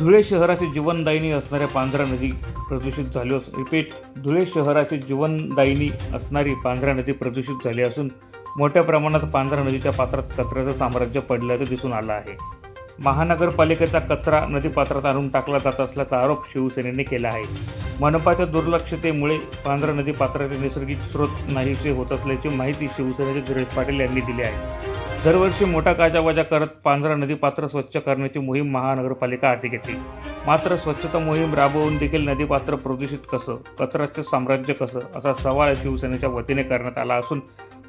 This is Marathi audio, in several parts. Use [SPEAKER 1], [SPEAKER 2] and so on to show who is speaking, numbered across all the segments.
[SPEAKER 1] धुळे शहराची जीवनदायिनी असणाऱ्या पांझरा नदी प्रदूषित झाली असून रिपीट धुळे शहराची जीवनदायिनी असणारी पांझरा नदी प्रदूषित झाली असून मोठ्या प्रमाणात पांझरा नदीच्या पात्रात कचऱ्याचं साम्राज्य पडल्याचं दिसून आलं आहे. महानगरपालिकेचा कचरा नदीपात्रात आणून टाकला जात असल्याचा आरोप शिवसेनेने केला आहे. मनपाच्या दुर्लक्षतेमुळे पांझरा नदी पात्राचे नैसर्गिक स्रोत नाहीसे होत असल्याची माहिती शिवसेनेचे गिरीश पाटील यांनी दिली आहे. दरवर्षी मोठा काजाबाजा करत पांझरा नदी पात्र स्वच्छ करण्याची मोहीम महानगरपालिका हाती घेते मात्र स्वच्छता मोहीम राबवून देखील नदीपात्र प्रदूषित कसं कचऱ्याचं साम्राज्य कसं असा सवाल शिवसेनेच्या वतीने करण्यात आला असून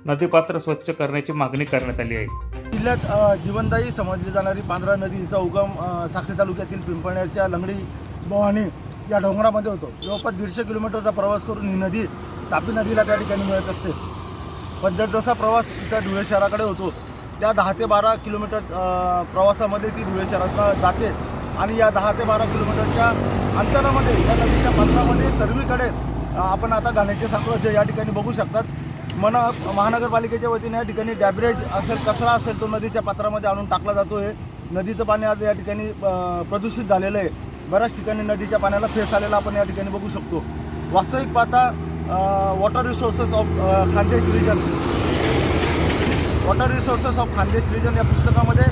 [SPEAKER 1] नदीपात्र स्वच्छ करण्याची मागणी करण्यात आली आहे.
[SPEAKER 2] जिल्ह्यात जीवनदायी समजली जाणारी पांढरा नदीचा उगम साखरी तालुक्यातील पिंपळनेरच्या लंगडी भवानी या डोंगरामध्ये होतो. जवळपास दीडशे किलोमीटरचा प्रवास करून ही नदी तापी नदीला त्या ठिकाणी मिळत असते. पण जर जसा प्रवास इथं धुळे शहराकडे होतो त्या दहा ते बारा किलोमीटर प्रवासामध्ये ती धुळे शहरात जाते. आणि या दहा ते बारा किलोमीटरच्या अंतरामध्ये या नदीच्या पात्रामध्ये सर्वीकडे आपण आता गाण्याचे साम्राज्य या ठिकाणी बघू शकतात. मन महानगरपालिकेच्या वतीने या ठिकाणी डॅबरेज असेल कचरा असेल तो नदीच्या पात्रामध्ये आणून टाकला जातो आहे नदीचं पाणी आज या ठिकाणी प्रदूषित झालेलं आहे. बऱ्याच ठिकाणी नदीच्या पाण्याला फेस आलेला आपण या ठिकाणी बघू शकतो. वास्तविक पाहता water resources of Khandesh region water resources of Khandesh region या पुस्तकामध्ये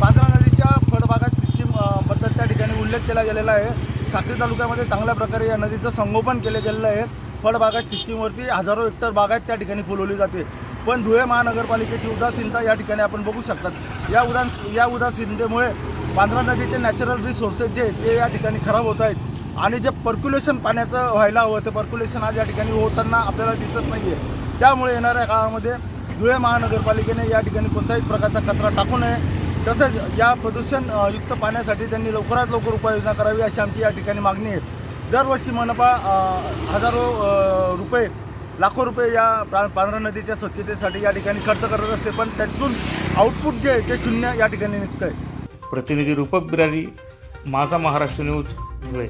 [SPEAKER 2] पांढरा नदीच्या फळबागात सिस्टीमबद्दल त्या ठिकाणी उल्लेख केला गेलेला आहे. साक्री तालुक्यामध्ये चांगल्या प्रकारे या नदीचं संगोपन केलं गेलेलं आहे. फळबागात सिस्टीमवरती हजारो हेक्टर बागायत त्या ठिकाणी फुलवली जाते. पण धुळे महानगरपालिकेची उदासीनता या ठिकाणी आपण बघू शकतात. या उदास या उदासीनतेमुळे पांढरा नदीचे नॅचरल रिसोर्सेस जे ते या ठिकाणी खराब होत आहेत. आणि जे पर्क्युलेशन पाण्याचं व्हायला हवं ते पर्क्युलेशन आज या ठिकाणी होताना आपल्याला दिसत नाही आहे त्यामुळे येणाऱ्या काळामध्ये धुळे महानगरपालिकेने या ठिकाणी कोणत्याही प्रकारचा कचरा टाकू नये. तसंच या प्रदूषण युक्त पाण्यासाठी त्यांनी लवकरात लवकर उपाययोजना करावी अशी आमची या ठिकाणी मागणी आहे. दरवर्षी मनपा हजारो रुपये लाखो रुपये या प्रा पांढरा नदीच्या स्वच्छतेसाठी या ठिकाणी खर्च करत असते. पण त्यातून आउटपुट जे आहे ते शून्य या ठिकाणी निघतं आहे
[SPEAKER 1] प्रतिनिधी रूपक बिरारी माझा महाराष्ट्र न्यूज धुळे.